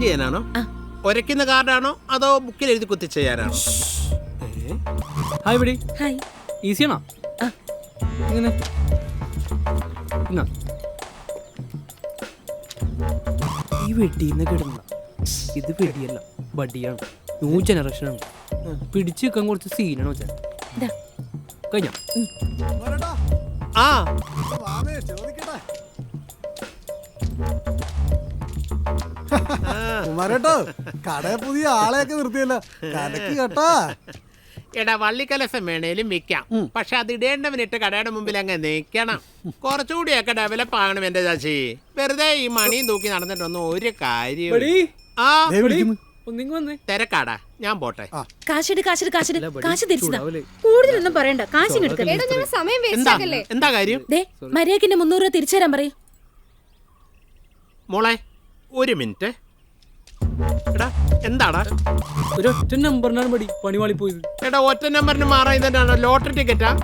Charge ചെയ്യാനാണോ. ഒരയ്ക്കുന്ന കാർഡാണോ? അതോ ബുക്കിൽ എഴുതി കുത്തി ചെയ്യാനാണോ? ഹായ് ബഡി ഹായ് ഈസിയാണോ. ഇങ്ങനെ. എന്നാ ഈ വെട്ടിന്ന് കിടന്ന. ഇത് വെടിയല്ല. ബഡിയാണ് ന്യൂ ജനറേഷനാണ് പിടിച്ചു നിൽക്കാൻ കുറച്ച് സീനാണ് വെച്ചാൽ ഇതാ. കഴിഞ്ഞ. ആ. കുമാരേട്ടോ കട പുതിയ ആളെയൊക്കെ നിർത്തിയല്ല. കലക്ക് കേട്ടാ. എടാ വള്ളിക്കലസം വേണേലും വിൽക്കാം. പക്ഷെ അത് ഇടേണ്ടവനിട്ട് കടയുടെ മുമ്പിൽ അങ്ങ് നിൽക്കണം. കുറച്ചുകൂടിയൊക്കെ ഡെവലപ്പ് ആകണം എന്റെ ചാച്ചി. വെറുതെ ഈ മണിയും തൂക്കി നടന്നിട്ടൊന്നും ഒരു കാര്യം ആ. തിരക്കാടാ. ഞാൻ പോട്ടെ. കാശെടു കാശെടു കാശെടു. അല്ല, ബഡി, കാശ് തിരിച്ചതാ കൂടുതലൊന്നും പറയണ്ട. കാശ് എന്താ? കാര്യം? ദേ മര്യാദക്കിന്റെ മുന്നൂറ് രൂപ തിരിച്ചു തരാൻ പറയും. മോളെ ഒരു മിനിറ്റ്. എടാ എന്താടാ? ഒറ്റ നമ്പറിനാണ് ബടി പണിവാളി പോയത്. എടാ ഒറ്റ നമ്പറിന് മാറാൻ ഇതെന്നാണോ ലോട്ടറി ടിക്കറ്റാ?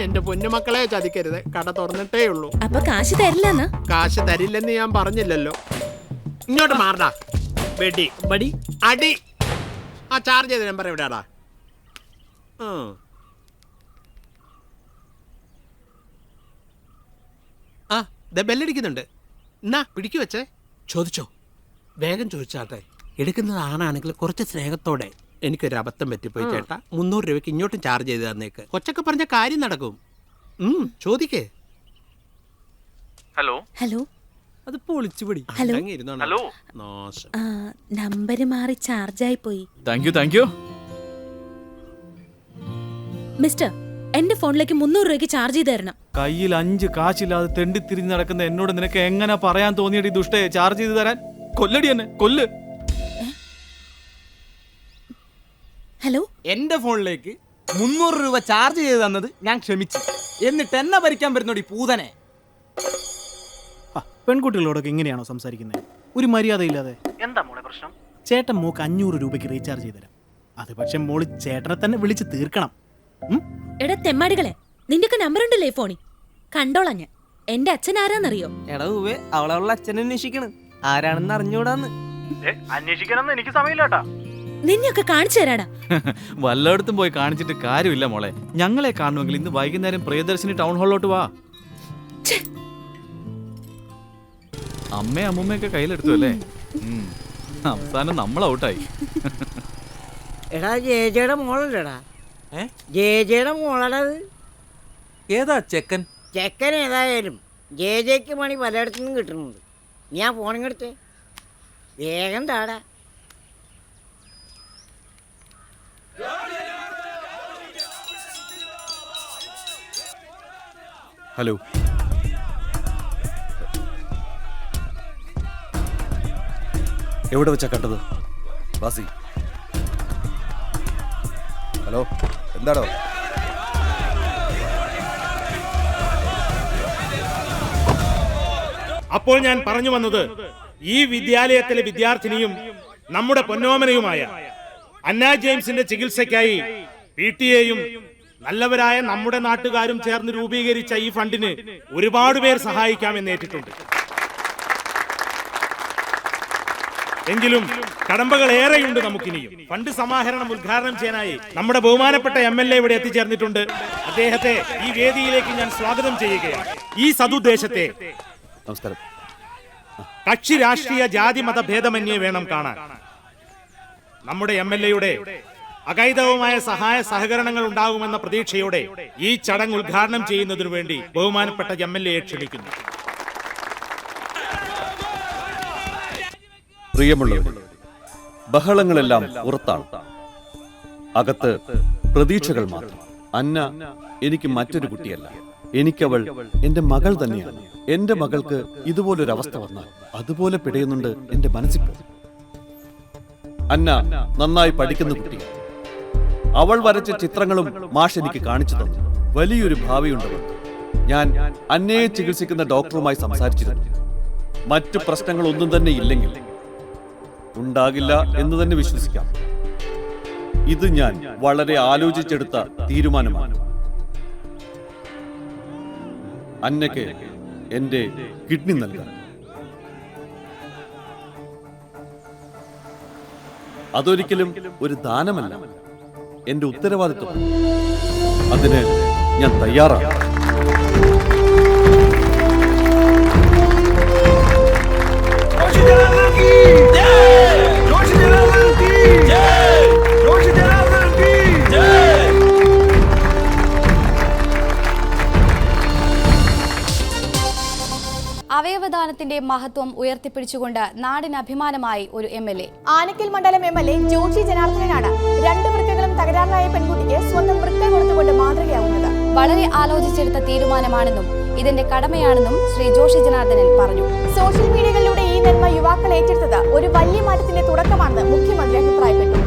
എന്റെ പൊന്നുമക്കളെ ചതിക്കരുത് കട തുറന്നിട്ടേ ഉള്ളൂ. അപ്പൊ കാശ് തരില്ലെന്നാ? കാശ് തരില്ലെന്ന് ഞാൻ പറഞ്ഞില്ലല്ലോ. ഇങ്ങോട്ട് മാറടാ. വെടി. ബടി അടി. ആ ചാർജ് ചെയ്ത നമ്പർ എവിടെയാടാ? ആ. ആ ദേ ബെല്ലടിക്കുന്നുണ്ട് എന്നാ പിടിക്കു വെച്ചേ. ചോദിച്ചോ. വേഗം ചോദിച്ചാട്ടെ. എടുക്കുന്നത് ആണാണെങ്കിൽ കുറച്ച് സ്നേഹത്തോടെ എനിക്കൊരു അബദ്ധം പറ്റിപ്പോയി ചേട്ടാ. മുന്നൂറ് രൂപയ്ക്ക് ഇങ്ങോട്ടും ചാർജ് ചെയ്ത് തന്നേക്ക്. കൊച്ചൊക്കെ പറഞ്ഞ കാര്യം നടക്കും. ചോദിക്കേ. ഹലോ. ഹലോ. അത് പൊളിച്ചുപിടി ഹലോ. ഹലോ. നമ്പര് മാറി ചാർജായി പോയി. Thank you thank you mister എന്റെ ഫോണിലേക്ക് മുന്നൂറ് രൂപയ്ക്ക് ചാർജ് ചെയ്ത് തരണം. കയ്യിൽ അഞ്ച് കാശില്ലാതെ തെണ്ടി തിരിഞ്ഞ് നടക്കുന്ന എന്നോട് നിനക്ക് എങ്ങനെ പറയാൻ തോന്നിയടി ദുഷ്ടയെ ചാർജ് ചെയ്ത് തരാൻ. കൊല്ലടി എന്നെ. കൊല്ല്. ഹലോ എന്റെ ഫോണിലേക്ക് മുന്നൂറ് രൂപ ചാർജ് ചെയ്ത് തന്നത് ഞാൻ ക്ഷമിച്ചു. എന്നിട്ട് എന്നെ ഭരിക്കാൻ വരുന്നോടി പൂതനെ. ആ, പെൺകുട്ടികളോടൊക്കെ ഇങ്ങനെയാണോ സംസാരിക്കുന്നത് ഒരു മര്യാദയില്ലാതെ. എന്താ മോളെ പ്രശ്നം? ചേട്ടൻ മോക്ക് അഞ്ഞൂറ് രൂപയ്ക്ക് റീചാർജ് ചെയ്ത് തരാം. അത് പക്ഷെ മോളി ചേട്ടനെ തന്നെ വിളിച്ച് തീർക്കണം. ഉം? എടാ തെമ്മാടികളെ നിന്റെയൊക്കെ നമ്പർ ഉണ്ടല്ലേ ഈ ഫോണിൽ കണ്ടോളാ ഞാൻ. എന്റെ അച്ഛൻ ആരാന്നറിയോ? എടാ അവളെ അവളവളുടെ അച്ഛനെ അന്വേഷിക്കണ്. ആരാണെന്ന് അറിഞ്ഞൂടാന്ന്. അന്വേഷിക്കാനൊന്നും എനിക്ക് സമയമില്ലാട്ടാ. നിന്നെയൊക്കെ കാണിച്ചു തരാടാ. വല്ലയിടത്തും പോയി കാണിച്ചിട്ട് കാര്യമില്ല മോളെ. ഞങ്ങളെ കാണുമെങ്കിൽ ഇന്ന് വൈകുന്നേരം പ്രിയദർശിനി ടൗൺ ഹാളിലോട്ട് വാ. അമ്മ അമ്മയും അമ്മൂമ്മയൊക്കെ കയ്യിലെടുത്തു അല്ലേ? അവസാനം നമ്മൾ ഔട്ടായി. എടാ ജേജയുടെ മോളല്ലേടാ. ജേജയുടെ മോളടാ അത്. ഏതാ ചെക്കൻ? ചെക്കൻ ഏതായാലും ജേജയ്ക്ക് മണി പലയിടത്തു നിന്നും കിട്ടുന്നുണ്ട് ഞാൻ ഫോണിങ്ങെടുത്തേ വേഗം താടാ. ഹലോ എവിടെ വെച്ചാ കണ്ടത്? വാസി. ഹലോ എന്താണോ അപ്പോൾ ഞാൻ പറഞ്ഞു വന്നത് ഈ വിദ്യാലയത്തിലെ വിദ്യാർത്ഥിനിയും നമ്മുടെ പൊന്നോമനയുമായ അന്ന ജെയിംസിന്റെ ചികിത്സയ്ക്കായി പി ടി എയും നല്ലവരായ നമ്മുടെ നാട്ടുകാരും ചേർന്ന് രൂപീകരിച്ച ഈ ഫണ്ടിന് ഒരുപാട് പേർ സഹായിക്കാമെന്ന് ഏറ്റിട്ടുണ്ട്. എങ്കിലും കടമ്പകൾ ഏറെയുണ്ട് നമുക്കിനിയും. ഫണ്ട് സമാഹരണം ഉദ്ഘാടനം ചെയ്യാനായി നമ്മുടെ ബഹുമാനപ്പെട്ട എം എൽ എ ഇവിടെ എത്തിച്ചേർന്നിട്ടുണ്ട്. അദ്ദേഹത്തെ ഈ വേദിയിലേക്ക് ഞാൻ സ്വാഗതം ചെയ്യുകയാണ്. ഈ സതുദ്ദേശത്തെ നമസ്കാരം. കക്ഷി രാഷ്ട്രീയ ജാതി മത ഭേദമന്യേ വേണം കാണാൻ. നമ്മുടെ എം എൽ എയുടെ അകൈതവുമായ സഹായ സഹകരണങ്ങൾ ഉണ്ടാകുമെന്ന പ്രതീക്ഷയോടെ ഈ ചടങ്ങ് ഉദ്ഘാടനം ചെയ്യുന്നതിനു വേണ്ടി ബഹുമാനപ്പെട്ട എം എൽ എയെ ക്ഷണിക്കുന്നു. ബഹളങ്ങളെല്ലാം പുറത്താണ്. അകത്ത് പ്രതീക്ഷകൾ മാത്രം. അന്ന എനിക്ക് മറ്റൊരു കുട്ടിയല്ല. എനിക്കവൾ എന്റെ മകൾ തന്നെയാണ്. എന്റെ മകൾക്ക് ഇതുപോലൊരു അവസ്ഥ വന്നാൽ അതുപോലെ പിടയുന്നുണ്ട് എന്റെ മനസ്സിപ്പോൾ അന്ന നന്നായി പഠിക്കുന്ന കുട്ടിയാണ് അവൾ വരച്ച ചിത്രങ്ങളും മാഷ് എനിക്ക് കാണിച്ചു തന്നു. വലിയൊരു ഭാവിയുണ്ട് ഞാൻ അന്നയെ ചികിത്സിക്കുന്ന ഡോക്ടറുമായി സംസാരിച്ചിരുന്നു. മറ്റു പ്രശ്നങ്ങളൊന്നും തന്നെ ഇല്ലെങ്കിൽ. ഉണ്ടാകില്ല എന്ന് തന്നെ വിശ്വസിക്കാം. ഇത് ഞാൻ വളരെ ആലോചിച്ചെടുത്ത തീരുമാനമാണ്. അന്നയ്ക്ക് എന്റെ കിഡ്നി നൽകാൻ. അതൊരിക്കലും ഒരു ദാനമല്ല. എന്റെ ഉത്തരവാദിത്വം. അതിന് ഞാൻ തയ്യാറാണ്. അവയവദാനത്തിന്റെ മഹത്വം ഉയർത്തിപ്പിടിച്ചുകൊണ്ട് നാടിന് അഭിമാനമായി ഒരു എം എൽ എ. ആനക്കൽ മണ്ഡലം എം എൽ എ ജോഷി ജനാർദ്ദനാണ് രണ്ട് വൃക്കകളും തകരാറിലായ പെൺകുട്ടിക്ക് സ്വന്തം വൃക്ക കൊടുത്തുകൊണ്ട് മാതൃകയാവുന്നത്. വളരെ ആലോചിച്ചെടുത്ത തീരുമാനമാണെന്നും ഇതിന്റെ കടമയാണെന്നും ശ്രീ ജോഷി ജനാർദ്ദനൻ പറഞ്ഞു. സോഷ്യൽ മീഡിയകളിലൂടെ ഈ നന്മ യുവാക്കൾ ഏറ്റെടുത്തത് ഒരു വലിയ മാറ്റത്തിന്റെ തുടക്കമാണെന്ന് മുഖ്യമന്ത്രി അഭിപ്രായപ്പെട്ടു.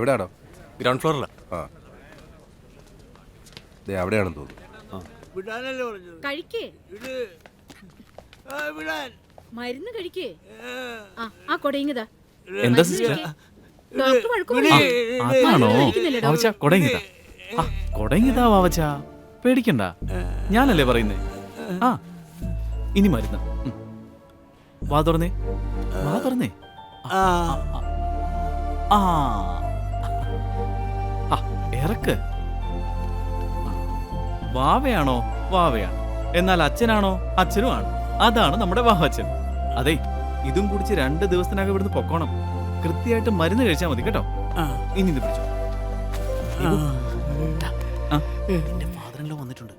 എവിടെയാണോ ഗ്രൗണ്ട് ഫ്ലോറിലാ ആ. ദേ അവിടെയാണെന്ന് തോന്നുന്നു. കഴിക്കേ. മരുന്ന് കഴിക്കേ. ആ ആ കൊടയിങ്ങതാ എന്താ സിസ്റ്റർ? ഡോക്ടർ വഴക്ക് അതാണോ കഴിക്കുന്നില്ലടോ. വാവച്ച കൊടങ്ങിതാ ആ കൊടങ്ങിതാ വാവച്ച. പേടിക്കണ്ട. ഞാനല്ലേ പറയുന്നേ? ആ ഇനി മരുന്ന്. ഉം. വാ തുറന്നേ. വാ തുറന്നേ. ആ. ആ. ആ, ഇറക്ക്. വാവയാണോ? വാവയാണ് എന്നാൽ അച്ഛനാണോ? അച്ഛനും ആണ് അതാണ് നമ്മുടെ വാവച്ചൻ. അതെ ഇതും കുടിച്ച് രണ്ട് ദിവസത്തിനകം ഇവിടുന്ന് പൊക്കോണം. കൃത്യമായിട്ട് മരുന്ന് കഴിച്ചാൽ മതി കേട്ടോ. ഇനി ഇത് പിടിച്ചോ. എന്റെ ഫാദറിലോ വന്നിട്ടുണ്ട്.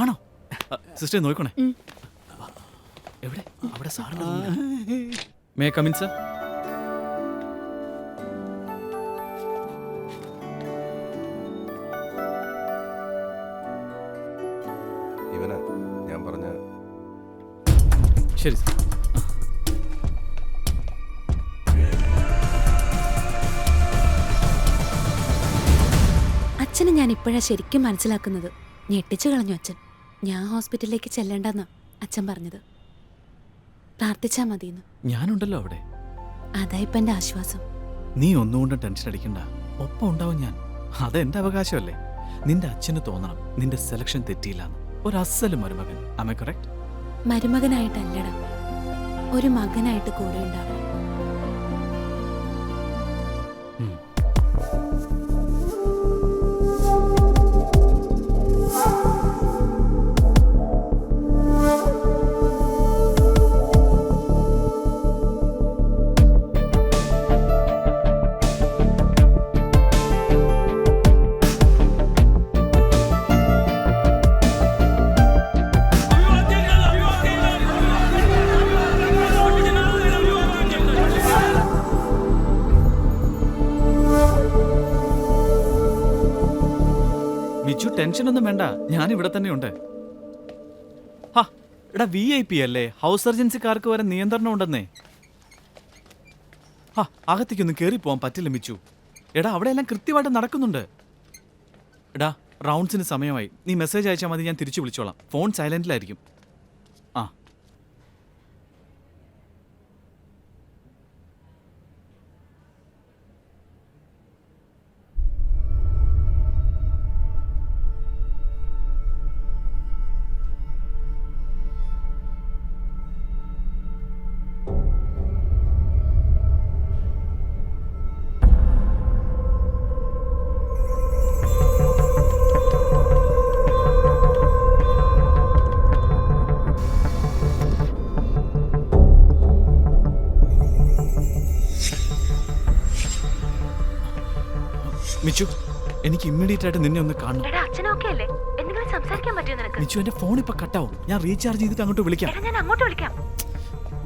ആണോ? സിസ്റ്റർ നോക്കണേ. എവിടെ? അവിടെ സാറിന് മേ കമിൻ സർ ശരി സർ. അച്ഛനെ ഞാൻ ഇപ്പോഴാ ശരിക്കും മനസ്സിലാക്കുന്നത്. ഞെട്ടിച്ചു കളഞ്ഞു അച്ഛൻ. ഞാൻ ഹോസ്പിറ്റലിലേക്ക് ചെല്ലണ്ടെന്ന് അച്ഛൻ പറഞ്ഞത്. പ്രാർത്ഥിച്ചാ മതിയെന്ന്. ഞാനുണ്ടല്ലോ അവിടെ. അതാ ഇപ്പൊ എന്റെ ആശ്വാസം. നീ ഒന്നുകൊണ്ടും ടെൻഷൻ അടിക്കണ്ട. ഒപ്പം ഉണ്ടാവും ഞാൻ. അതെന്റെ അവകാശമല്ലേ? നിന്റെ അച്ഛന് തോന്നണം. നിന്റെ സെലക്ഷൻ തെറ്റിയില്ലാന്ന്. ഒരു അസൽ മരുമകൻ അമ്മ കറക്റ്റ് മരുമകനായിട്ടല്ലടാ ഒരു മകനായിട്ട് കൂടെ ഉണ്ടാവും. ഒന്നും വേണ്ട. ഞാൻ ഇവിടെ തന്നെ ഉണ്ട് ഹാ എടാ വി ഐ പി അല്ലേ? ഹൗസ് സർജൻസിക്കാർക്ക് വരെ നിയന്ത്രണം ഉണ്ടെന്നേ. ഹാ അകത്തേക്കൊന്നും കയറി പോകാൻ പറ്റില്ല മിച്ചു. എടാ അവിടെ എല്ലാം കൃത്യമായിട്ട് നടക്കുന്നുണ്ട്. എടാ റൗണ്ട്സിന് സമയമായി. നീ മെസ്സേജ് അയച്ചാൽ മതി ഞാൻ തിരിച്ചു വിളിച്ചോളാം. ഫോൺ സൈലന്റിലായിരിക്കും. മിച്ചു എനിക്ക് ഇമ്മീഡിയറ്റ് ആയിട്ട് നിന്നെ ഒന്ന് കാണണം. അച്ഛനൊക്കെ അല്ലേ? എന്തെങ്കിലും സംസാരിക്കാൻ പറ്റുമോ നിനക്ക്? മിച്ചു എന്റെ ഫോൺ ഇപ്പൊ കട്ടാവും ഞാൻ റീചാർജ് ചെയ്തിട്ട് അങ്ങോട്ട് വിളിക്കാം. ഞാൻ അങ്ങോട്ട് വിളിക്കാം.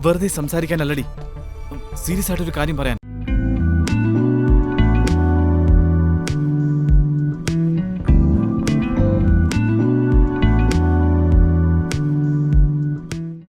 വെറുതെ സംസാരിക്കാനല്ലടി. സീരിയസ് ആയിട്ടൊരു കാര്യം പറയാൻ.